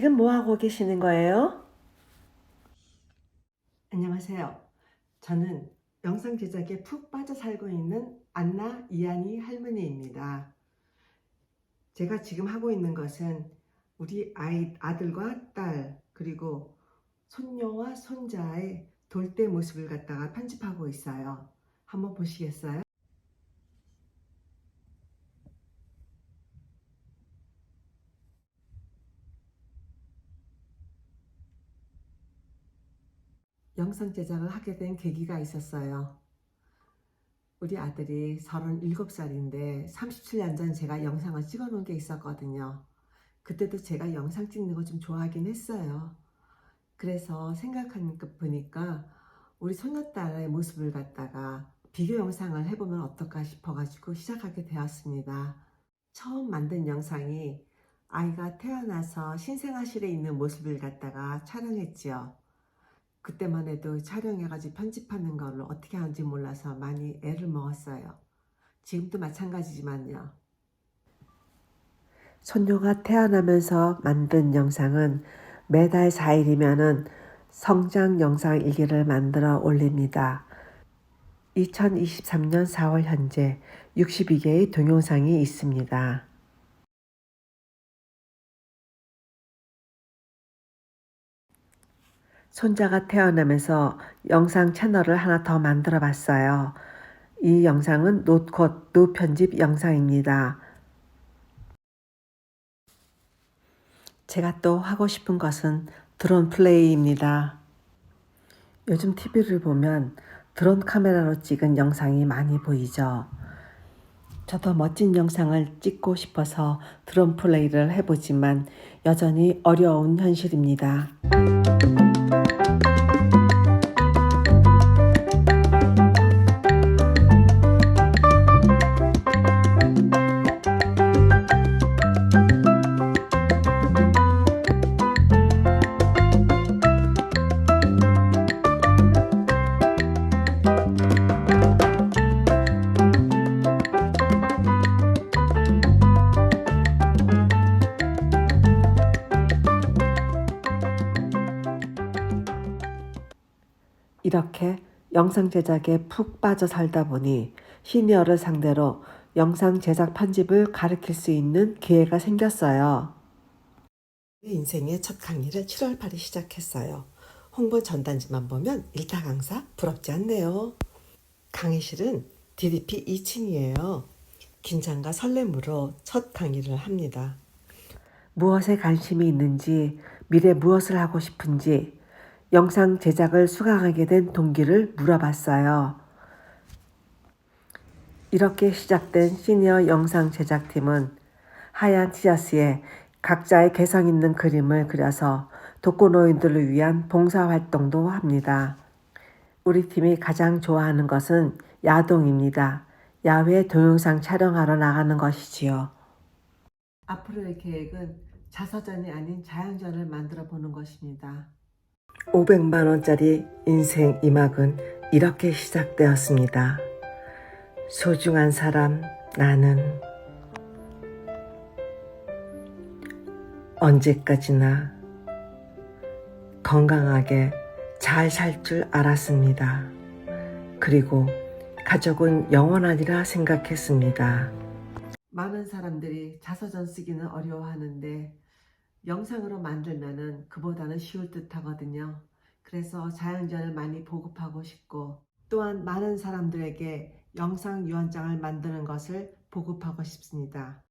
지금 뭐 하고 계시는 거예요? 안녕하세요. 저는 영상 제작에 푹 빠져 살고 있는 안나 이한이 할머니입니다. 제가 지금 하고 있는 것은 우리 아이, 아들과 딸, 그리고 손녀와 손자의 돌때 모습을 갖다가 편집하고 있어요. 한번 보시겠어요? 영상 제작을 하게 된 계기가 있었어요. 우리 아들이 37살인데 37년 전 제가 영상을 찍어 놓은 게 있었거든요. 그때도 제가 영상 찍는 거 좀 좋아하긴 했어요. 그래서 생각하는 것 보니까 우리 손녀딸의 모습을 갖다가 비교 영상을 해보면 어떨까 싶어가지고 시작하게 되었습니다. 처음 만든 영상이 아이가 태어나서 신생아실에 있는 모습을 갖다가 촬영했지요. 그때만 해도 촬영해가지고 편집하는 걸로 어떻게 하는지 몰라서 많이 애를 먹었어요. 지금도 마찬가지지만요. 손녀가 태어나면서 만든 영상은 매달 4일이면은 성장 영상 일기를 만들어 올립니다. 2023년 4월 현재 62개의 동영상이 있습니다. 손자가 태어나면서 영상 채널을 하나 더 만들어 봤어요. 이 영상은 노컷 노편집 영상입니다. 제가 또 하고 싶은 것은 드론 플레이입니다. 요즘 TV를 보면 드론 카메라로 찍은 영상이 많이 보이죠. 저도 멋진 영상을 찍고 싶어서 드론 플레이를 해보지만 여전히 어려운 현실입니다. 이렇게 영상 제작에 푹 빠져 살다 보니 시니어를 상대로 영상 제작 편집을 가르칠 수 있는 기회가 생겼어요. 내 인생의 첫 강의를 7월 8일 시작했어요. 홍보 전단지만 보면 일타 강사 부럽지 않네요. 강의실은 DDP 2층이에요. 긴장과 설렘으로 첫 강의를 합니다. 무엇에 관심이 있는지, 미래 무엇을 하고 싶은지, 영상 제작을 수강하게 된 동기를 물어봤어요. 이렇게 시작된 시니어 영상 제작팀은 하얀 티셔츠에 각자의 개성 있는 그림을 그려서 독거노인들을 위한 봉사활동도 합니다. 우리 팀이 가장 좋아하는 것은 야동입니다. 야외 동영상 촬영하러 나가는 것이지요. 앞으로의 계획은 자서전이 아닌 자연전을 만들어 보는 것입니다. 500만 원짜리 인생 이막은 이렇게 시작되었습니다. 소중한 사람 나는 언제까지나 건강하게 잘 살 줄 알았습니다. 그리고 가족은 영원하리라 생각했습니다. 많은 사람들이 자서전 쓰기는 어려워하는데 영상으로 만들면은 그보다는 쉬울 듯 하거든요. 그래서 자연전을 많이 보급하고 싶고 또한 많은 사람들에게 영상 유언장을 만드는 것을 보급하고 싶습니다.